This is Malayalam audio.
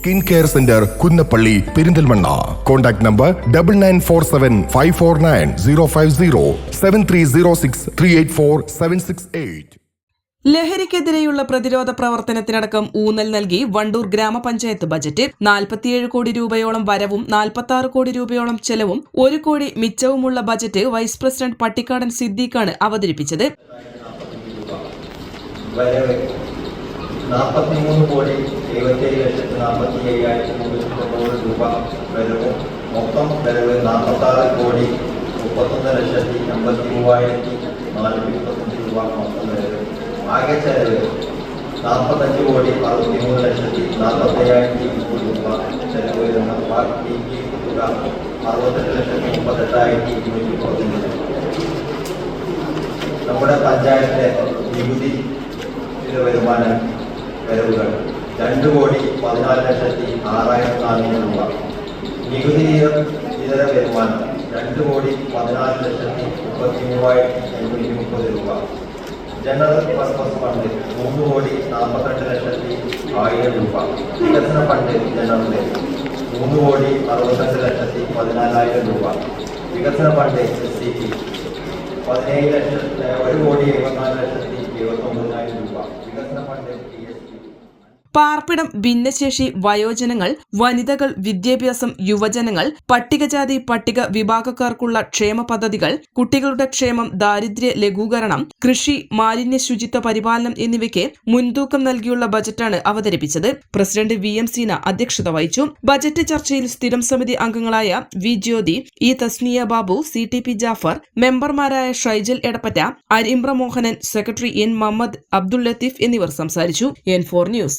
Skin care centre Kunnappally Perinthalmanna. Contact number double nine four seven five four nine zero five zero seven three zero six three eight four seven six eight ലഹരിക്കെതിരെയുള്ള പ്രതിരോധ പ്രവർത്തനത്തിനടക്കം ഊന്നൽ നൽകി വണ്ടൂർ ഗ്രാമപഞ്ചായത്ത് ബജറ്റ് നാൽപ്പത്തിയേഴ് കോടി രൂപയോളം വരവും നാൽപ്പത്തി ആറ് കോടി രൂപയോളം ചെലവും ഒരു കോടി മിച്ചവുമുള്ള ബജറ്റ് വൈസ് പ്രസിഡന്റ് പട്ടിക്കാടൻ സിദ്ദീഖാണ് അവതരിപ്പിച്ചത്. നാൽപ്പത്തിമൂന്ന് കോടി എഴുപത്തേഴ് ലക്ഷത്തി നാൽപ്പത്തി അയ്യായിരത്തി മുന്നൂറ്റി തൊണ്ണൂറ് രൂപ വരവും. മൊത്തം വരവ് നാൽപ്പത്താറ് കോടി മുപ്പത്തൊന്ന് ലക്ഷത്തി എൺപത്തി മൂവായിരത്തി നാനൂറ്റി മുപ്പത്തഞ്ച് രൂപ മൊത്തം വരവ്. ആകെ ചെലവ് നാൽപ്പത്തഞ്ച് കോടി അറുപത്തി മൂന്ന് ലക്ഷത്തി നാൽപ്പത്തയ്യായിരത്തി ഇരുന്നൂറ് രൂപ ചെലവ് വരുന്ന ബാക്കി തുക അറുപത്തെട്ട് ലക്ഷത്തി മുപ്പത്തെട്ടായിരത്തി ഇരുന്നൂറ്റി മുപ്പത്തഞ്ച് നമ്മുടെ പഞ്ചായത്തിലെ നികുതി വരുമാന വരവുകൾ. രണ്ട് കോടി പതിനാല് ലക്ഷത്തി ആറായിരത്തി നാനൂറ് രൂപ. നികുതി ഇതര- വരുമാനം രണ്ട് കോടി പതിനാല് ലക്ഷത്തി മുപ്പത്തി മൂവായിരത്തി എണ്ണൂറ്റി മുപ്പത് രൂപ. ജനറൽ പർപ്പസ് ഫണ്ട് മൂന്ന് കോടി നാൽപ്പത്തെട്ട് ലക്ഷത്തി ആയിരം രൂപ. വികസന ഫണ്ട് ജനറൽ മൂന്ന് കോടി അറുപത്തെട്ട് ലക്ഷത്തി പതിനാലായിരം രൂപ. വികസന ഫണ്ട് എസ് സി പി പതിനേഴ് ലക്ഷത്തി ഒരു കോടി എഴുപത്തിനാല് ലക്ഷത്തി എഴുപത്തി ഒമ്പതിനായിരം രൂപ. വികസന ഫണ്ട് എസ് പാർപ്പിടം ഭിന്നശേഷി വയോജനങ്ങൾ വനിതകൾ വിദ്യാഭ്യാസം യുവജനങ്ങൾ പട്ടികജാതി പട്ടിക വിഭാഗക്കാർക്കുള്ള ക്ഷേമ പദ്ധതികൾ കുട്ടികളുടെ ക്ഷേമം ദാരിദ്ര്യ ലഘൂകരണം കൃഷി മാലിന്യ ശുചിത്വ പരിപാലനം എന്നിവയ്ക്ക് മുൻതൂക്കം നൽകിയുള്ള ബജറ്റാണ് അവതരിപ്പിച്ചത്. പ്രസിഡന്റ് വി എം സീന അധ്യക്ഷത വഹിച്ചു. ബജറ്റ് ചർച്ചയിൽ സ്ഥിരം സമിതി അംഗങ്ങളായ V Jyothi E Thasniya Babu C T P Jafar മെമ്പർമാരായ ഷൈജൽ എടപ്പറ്റ അരിമ്ര മോഹനൻ സെക്രട്ടറി എൻ മുഹമ്മദ് അബ്ദുൾ ലത്തീഫ് എന്നിവർ സംസാരിച്ചു. N four news